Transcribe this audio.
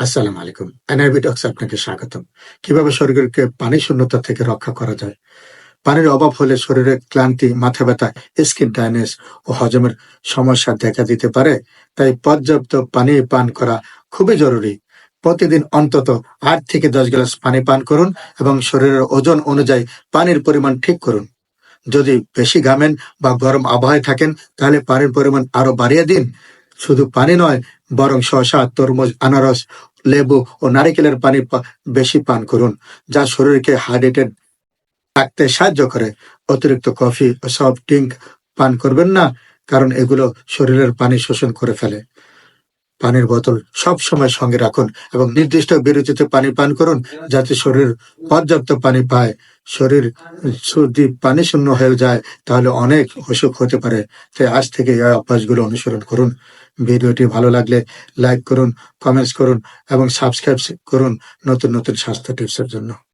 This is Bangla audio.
আসসালামু আলাইকুম। এনআইবি টক্স আপনাকে স্বাগতম। কীভাবে শরীরকে পানি শূন্যতা থেকে রক্ষা করা যায়? পানির অভাব হলে শরীরে ক্লান্তি, মাথা ব্যথা, স্কিন টাইনেস ও হজমের সমস্যা দেখা দিতে পারে। তাই পর্যাপ্ত পানি পান করা খুবই জরুরি। প্রতিদিন অন্তত আট থেকে দশ গ্লাস পানি পান করুন এবং শরীরের ওজন অনুযায়ী পানির পরিমাণ ঠিক করুন। যদি বেশি ঘামেন বা গরম আবহাওয়ায় থাকেন, তাহলে পানির পরিমাণ আরও বাড়িয়ে দিন। শুধু পানি নয়, বরং শসা, তরমুজ, আনারস লেবু ও নারিকেলের পানি বেশি পান করুন, যা শরীরকে হাইড্রেটেড রাখতে সাহায্য করে। অতিরিক্ত কফি ও সফট ড্রিঙ্ক পান করবেন না, কারণ এগুলো শরীরের পানি শোষণ করে ফেলে। পানির বোতল সব সময় সঙ্গে রাখুন এবং নির্দিষ্ট বিরতিতে পানি পান করুন, যাতে শরীর পর্যাপ্ত পানি পায়। শরীর যদি পানি শূন্য হয়ে যায়, তাহলে অনেক অসুখ হতে পারে। তাই আজ থেকে এই অভ্যাসগুলো অনুসরণ করুন। ভিডিওটি ভালো লাগলে লাইক করুন কমেন্টস করুন এবং সাবস্ক্রাইব করুন নতুন নতুন স্বাস্থ্য টিপসের জন্য।